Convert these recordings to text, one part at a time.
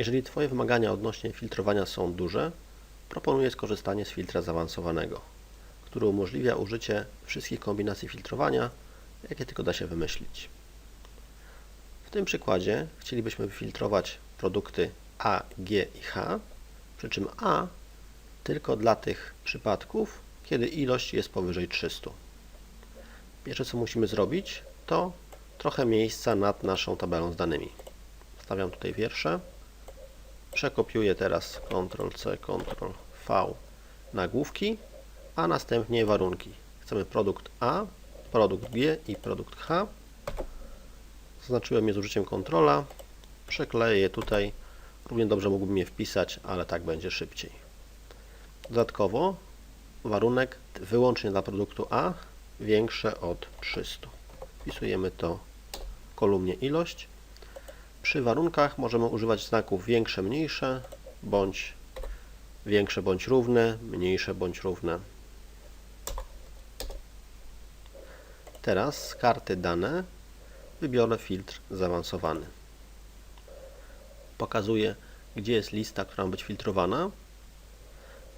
Jeżeli Twoje wymagania odnośnie filtrowania są duże, proponuję skorzystanie z filtra zaawansowanego, który umożliwia użycie wszystkich kombinacji filtrowania, jakie tylko da się wymyślić. W tym przykładzie chcielibyśmy wyfiltrować produkty A, G i H, przy czym A tylko dla tych przypadków, kiedy ilość jest powyżej 300. Pierwsze co musimy zrobić, to trochę miejsca nad naszą tabelą z danymi. Stawiam tutaj wiersze. Przekopiuję teraz Ctrl-C, Ctrl-V nagłówki, a następnie warunki. Chcemy produkt A, produkt G i produkt H. Zaznaczyłem je z użyciem kontrola. Przekleję je tutaj. Równie dobrze mógłbym je wpisać, ale tak będzie szybciej. Dodatkowo warunek wyłącznie dla produktu A większe od 300. Wpisujemy to w kolumnie ilość. Przy warunkach możemy używać znaków większe, mniejsze, bądź większe bądź równe, mniejsze bądź równe. Teraz z karty dane wybiorę filtr zaawansowany. Pokazuję, gdzie jest lista, która ma być filtrowana.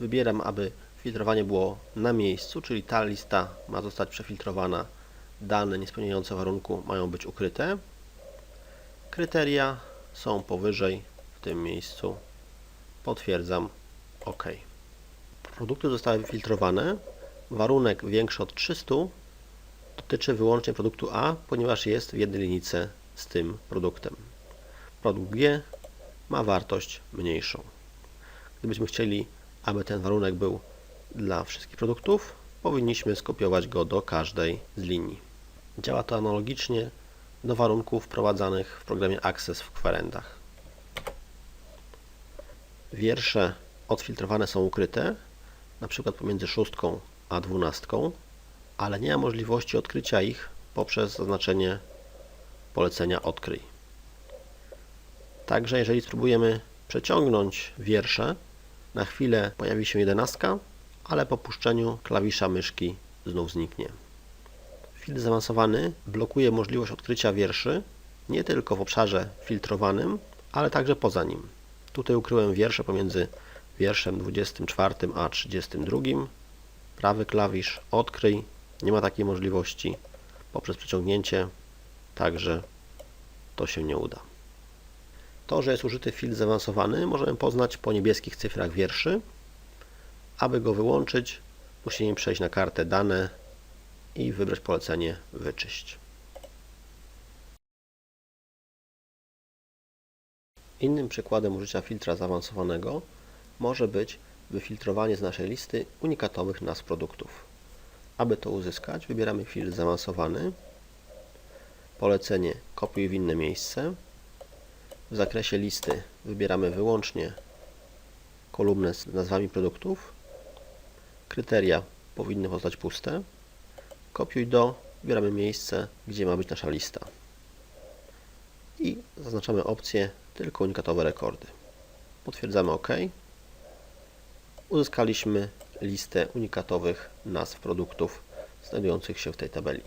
Wybieram, aby filtrowanie było na miejscu, czyli ta lista ma zostać przefiltrowana. Dane niespełniające warunku mają być ukryte. Kryteria są powyżej w tym miejscu. Potwierdzam OK. Produkty zostały wyfiltrowane. Warunek większy od 300 dotyczy wyłącznie produktu A, ponieważ jest w jednej linijce z tym produktem. Produkt G ma wartość mniejszą. Gdybyśmy chcieli, aby ten warunek był dla wszystkich produktów, powinniśmy skopiować go do każdej z linii. Działa to analogicznie do warunków wprowadzanych w programie Access w kwerendach. Wiersze odfiltrowane są ukryte, na przykład pomiędzy szóstką a dwunastką, ale nie ma możliwości odkrycia ich poprzez zaznaczenie polecenia odkryj. Także jeżeli spróbujemy przeciągnąć wiersze, na chwilę pojawi się jedenastka, ale po puszczeniu klawisza myszki znów zniknie. Filtr zaawansowany blokuje możliwość odkrycia wierszy nie tylko w obszarze filtrowanym, ale także poza nim. Tutaj ukryłem wiersze pomiędzy wierszem 24 a 32. Prawy klawisz odkryj, nie ma takiej możliwości poprzez przeciągnięcie, także to się nie uda. To, że jest użyty filtr zaawansowany możemy poznać po niebieskich cyfrach wierszy. Aby go wyłączyć musimy przejść na kartę dane i wybrać polecenie wyczyść. Innym przykładem użycia filtra zaawansowanego może być wyfiltrowanie z naszej listy unikatowych nazw produktów. Aby to uzyskać, wybieramy filtr zaawansowany, polecenie kopiuj w inne miejsce. W zakresie listy wybieramy wyłącznie kolumnę z nazwami produktów. Kryteria powinny pozostać puste. Kopiuj do, wybieramy miejsce, gdzie ma być nasza lista. I zaznaczamy opcję tylko unikatowe rekordy. Potwierdzamy OK. Uzyskaliśmy listę unikatowych nazw produktów znajdujących się w tej tabeli.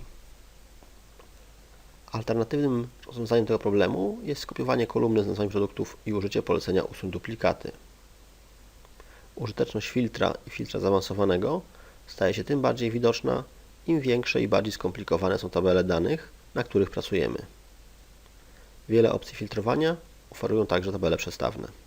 Alternatywnym rozwiązaniem tego problemu jest skopiowanie kolumny z nazwami produktów i użycie polecenia usuń duplikaty. Użyteczność filtra i filtra zaawansowanego staje się tym bardziej widoczna, im większe i bardziej skomplikowane są tabele danych, na których pracujemy. Wiele opcji filtrowania oferują także tabele przestawne.